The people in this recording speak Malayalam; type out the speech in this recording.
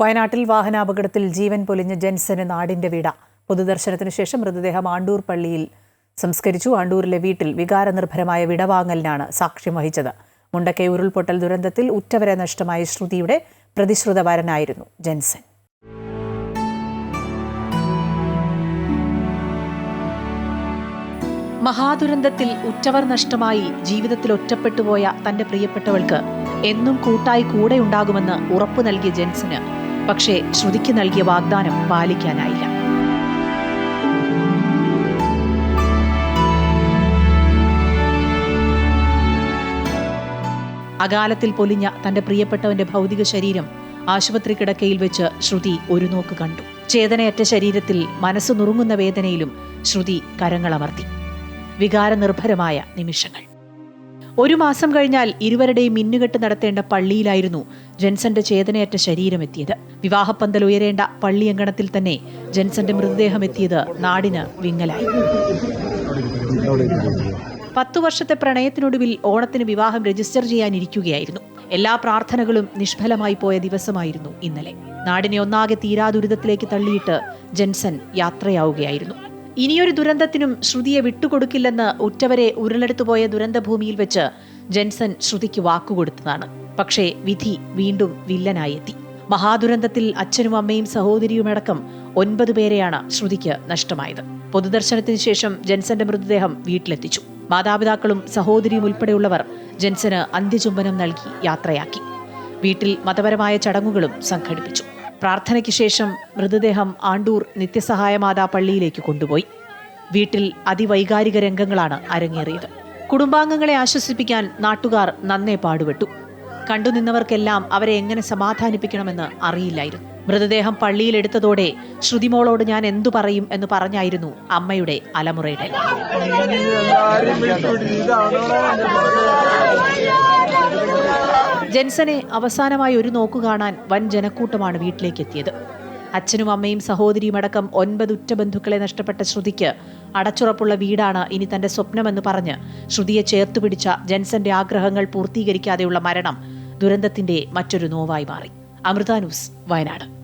വയനാട്ടിൽ വാഹനാപകടത്തിൽ ജീവൻ പൊലിഞ്ഞ ജെൻസന് നാടിന്റെ വീട. പൊതുദർശനത്തിന് ശേഷം മൃതദേഹം ആണ്ടൂർ പള്ളിയിൽ സംസ്കരിച്ചു. ആണ്ടൂരിലെ വീട്ടിൽ വികാരനിർഭരമായ വിടവാങ്ങലിനാണ് സാക്ഷ്യം വഹിച്ചത്. മുണ്ടക്കൈ ഉരുൾപൊട്ടൽ ദുരന്തത്തിൽ ഉറ്റവരെ നഷ്ടമായ ശ്രുതിയുടെ പ്രതിശ്രുതവരനായിരുന്നു ജെൻസൻ. മഹാദുരന്തത്തിൽ ഉറ്റവർ നഷ്ടമായി ജീവിതത്തിൽ ഒറ്റപ്പെട്ടുപോയ തന്റെ പ്രിയപ്പെട്ടവൾക്ക് എന്നും കൂട്ടായി കൂടെയുണ്ടാകുമെന്ന് ഉറപ്പു നൽകിയ ജെൻസിന് പക്ഷേ ശ്രുതിക്ക് നൽകിയ വാഗ്ദാനം പാലിക്കാനായില്ല. അകാലത്തിൽ പൊലിഞ്ഞ തന്റെ പ്രിയപ്പെട്ടവന്റെ ഭൗതിക ശരീരം ആശുപത്രി കിടക്കയിൽ വെച്ച് ശ്രുതി ഒരു നോക്ക് കണ്ടു. ചേതനയറ്റ ശരീരത്തിൽ മനസ്സ് നുറുങ്ങുന്ന വേദനയിലും ശ്രുതി കരങ്ങളമർത്തി വികാരനിർഭരമായ നിമിഷങ്ങൾ. ഒരു മാസം കഴിഞ്ഞാൽ ഇരുവരുടെയും മിന്നുകെട്ട് നടത്തേണ്ട പള്ളിയിലായിരുന്നു ജെൻസന്റെ ചേതനയറ്റ ശരീരമെത്തിയത്. വിവാഹപ്പന്തൽ ഉയരേണ്ട പള്ളിയങ്കണത്തിൽ തന്നെ ജെൻസന്റെ മൃതദേഹം എത്തിയത് നാടിന് വിങ്ങലായി. പത്തു വർഷത്തെ പ്രണയത്തിനൊടുവിൽ ഓണത്തിന് വിവാഹം രജിസ്റ്റർ ചെയ്യാനിരിക്കുകയായിരുന്നു. എല്ലാ പ്രാർത്ഥനകളും നിഷ്ഫലമായി പോയ ദിവസമായിരുന്നു ഇന്നലെ. നാടിനെ ഒന്നാകെ തീരാ ദുരിതത്തിലേക്ക് തള്ളിയിട്ട് ജെൻസൻ യാത്രയാവുകയായിരുന്നു. ഇനിയൊരു ദുരന്തത്തിനും ശ്രുതിയെ വിട്ടുകൊടുക്കില്ലെന്ന് ഉറ്റവരെ ഉരുളെടുത്തുപോയ ദുരന്തഭൂമിയിൽ വെച്ച് ജെൻസൻ ശ്രുതിക്ക് വാക്കുകൊടുത്തതാണ്. പക്ഷേ വിധി വീണ്ടും വില്ലനായെത്തി. മഹാദുരന്തത്തിൽ അച്ഛനും അമ്മയും സഹോദരിയുമടക്കം ഒൻപത് പേരെയാണ് ശ്രുതിക്ക് നഷ്ടമായത്. പൊതുദർശനത്തിന് ശേഷം ജെൻസന്റെ മൃതദേഹം വീട്ടിലെത്തിച്ചു. മാതാപിതാക്കളും സഹോദരിയും ഉൾപ്പെടെയുള്ളവർ ജെൻസന് അന്ത്യചുംബനം നൽകി യാത്രയാക്കി. വീട്ടിൽ മതപരമായ ചടങ്ങുകളും സംഘടിപ്പിച്ചു. പ്രാർത്ഥനയ്ക്ക് ശേഷം മൃതദേഹം ആണ്ടൂർ നിത്യസഹായ മാതാ പള്ളിയിലേക്ക് കൊണ്ടുപോയി. വീട്ടിൽ അതിവൈകാരിക രംഗങ്ങളാണ് അരങ്ങേറിയത്. കുടുംബാംഗങ്ങളെ ആശ്വസിപ്പിക്കാൻ നാട്ടുകാർ നന്നേ പാടുപെട്ടു. കണ്ടുനിന്നവർക്കെല്ലാം അവരെ എങ്ങനെ സമാധാനിപ്പിക്കണമെന്ന് അറിയില്ലായിരുന്നു. മൃതദേഹം പള്ളിയിലെടുത്തതോടെ ശ്രുതിമോളോട് ഞാൻ എന്തു പറയും എന്ന് പറഞ്ഞായിരുന്നു അമ്മയുടെ അലമുറയുടെ. ജെൻസനെ അവസാനമായി ഒരു നോക്കു കാണാൻ വൻ ജനക്കൂട്ടമാണ് വീട്ടിലേക്ക് എത്തിയത് അച്ഛനും അമ്മയും സഹോദരിയും അടക്കം ഒൻപത് ഉറ്റ ബന്ധുക്കളെ നഷ്ടപ്പെട്ട ശ്രുതിക്ക് അടച്ചുറപ്പുള്ള വീടാണ് ഇനി തന്റെ സ്വപ്നമെന്ന് പറഞ്ഞ് ശ്രുതിയെ ചേർത്തുപിടിച്ച ജെൻസന്റെ ആഗ്രഹങ്ങൾ പൂർത്തീകരിക്കാതെയുള്ള മരണം ദുരന്തത്തിന്റെ മറ്റൊരു നോവായി മാറി. അമൃത ന്യൂസ് വയനാട്.